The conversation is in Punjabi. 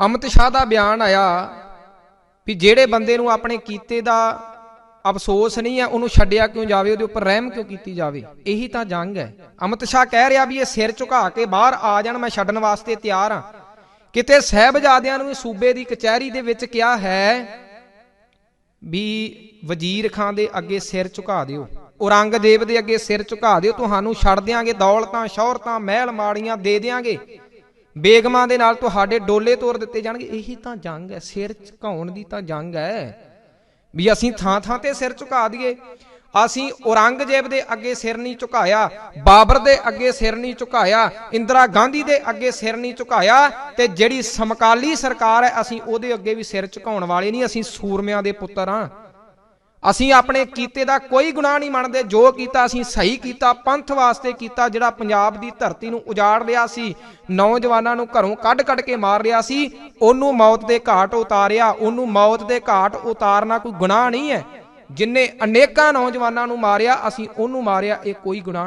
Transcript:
ਅਮਿਤ ਸ਼ਾਹ ਦਾ ਬਿਆਨ ਆਇਆ ਵੀ ਜਿਹੜੇ ਬੰਦੇ ਨੂੰ ਆਪਣੇ ਕੀਤੇ ਦਾ ਅਫਸੋਸ ਨਹੀਂ ਹੈ ਉਹਨੂੰ ਛੱਡਿਆ ਕਿਉਂ ਜਾਵੇ, ਉਹਦੇ ਉੱਪਰ ਰਹਿਮ ਕਿਉਂ ਕੀਤੀ ਜਾਵੇ? ਇਹੀ ਤਾਂ ਜੰਗ ਹੈ। ਅਮਿਤ ਸ਼ਾਹ ਕਹਿ ਰਿਹਾ ਵੀ ਇਹ ਸਿਰ ਝੁਕਾ ਕੇ ਬਾਹਰ ਆ ਜਾਣ, ਮੈਂ ਛੱਡਣ ਵਾਸਤੇ ਤਿਆਰ ਹਾਂ। ਕਿਤੇ ਸਹਿਬਜ਼ਾਦਿਆਂ ਨੂੰ ਸੂਬੇ ਦੀ ਕਚਹਿਰੀ ਦੇ ਵਿੱਚ ਕਿਹਾ ਹੈ ਵੀ ਵਜ਼ੀਰ ਖਾਨ ਦੇ ਅੱਗੇ ਸਿਰ ਝੁਕਾ ਦਿਓ, ਔਰੰਗਜ਼ੇਬ ਦੇ ਅੱਗੇ ਸਿਰ ਝੁਕਾ ਦਿਓ, ਤੁਹਾਨੂੰ ਛੱਡ ਦਿਆਂਗੇ, ਦੌਲਤਾਂ, ਸ਼ੌਹਰਤਾਂ, ਮਹਿਲ ਮਾੜੀਆਂ ਦੇ ਦਿਆਂਗੇ। ਬੇਗਮਾਂ ਦੇ ਨਾਲ ਤੁਹਾਡੇ ਡੋਲੇ ਤੋੜ ਦਿੱਤੇ ਜਾਣਗੇ। ਇਹੀ ਤਾਂ ਜੰਗ ਹੈ। ਸਿਰ ਝੁਕਾਉਣ ਦੀ ਤਾਂ ਜੰਗ ਹੈ। ਵੀ ਅਸੀਂ ਥਾਂ ਥਾਂ ਤੇ ਸਿਰ ਝੁਕਾ ਦਈਏ। ਅਸੀਂ ਔਰੰਗਜ਼ੇਬ ਦੇ ਅੱਗੇ ਸਿਰ ਨਹੀਂ ਝੁਕਾਇਆ, ਬਾਬਰ ਦੇ ਅੱਗੇ ਸਿਰ ਨਹੀਂ ਝੁਕਾਇਆ, ਇੰਦਰਾ ਗਾਂਧੀ ਦੇ ਅੱਗੇ ਸਿਰ ਨਹੀਂ ਝੁਕਾਇਆ ਤੇ ਜਿਹੜੀ ਸਮਕਾਲੀ ਸਰਕਾਰ ਹੈ, ਅਸੀਂ ਉਹਦੇ ਅੱਗੇ ਵੀ ਸਿਰ ਝੁਕਾਉਣ ਵਾਲੇ ਨਹੀਂ। ਅਸੀਂ ਸੂਰਮਿਆਂ ਦੇ ਪੁੱਤਰ ਹਾਂ। ਅਸੀਂ ਆਪਣੇ ਕੀਤੇ ਦਾ ਕੋਈ ਗੁਨਾਹ ਨਹੀਂ ਮੰਨਦੇ। ਜੋ ਕੀਤਾ ਅਸੀਂ ਸਹੀ ਕੀਤਾ, ਪੰਥ ਵਾਸਤੇ ਕੀਤਾ, ਜਿਹੜਾ ਪੰਜਾਬ ਦੀ ਧਰਤੀ ਨੂੰ ਉਜਾੜ ਲਿਆ ਸੀ। ਨੌਜਵਾਨਾਂ ਨੂੰ ਘਰੋਂ ਕੱਢ ਕੱਢ ਕੇ ਮਾਰ ਲਿਆ ਸੀ। ਉਹਨੂੰ ਮੌਤ ਦੇ ਘਾਟ ਉਤਾਰਿਆ। ਉਹਨੂੰ ਮੌਤ ਦੇ ਘਾਟ ਉਤਾਰਨਾ ਕੋਈ ਗੁਨਾਹ ਨਹੀਂ ਹੈ। ਜਿਨੇ ਅਨੇਕਾਂ ਨੌਜਵਾਨਾਂ ਨੂੰ ਮਾਰਿਆ, ਅਸੀਂ ਉਹਨੂੰ ਮਾਰਿਆ, ਇਹ ਕੋਈ ਗੁਨਾਹ ਨਹੀਂ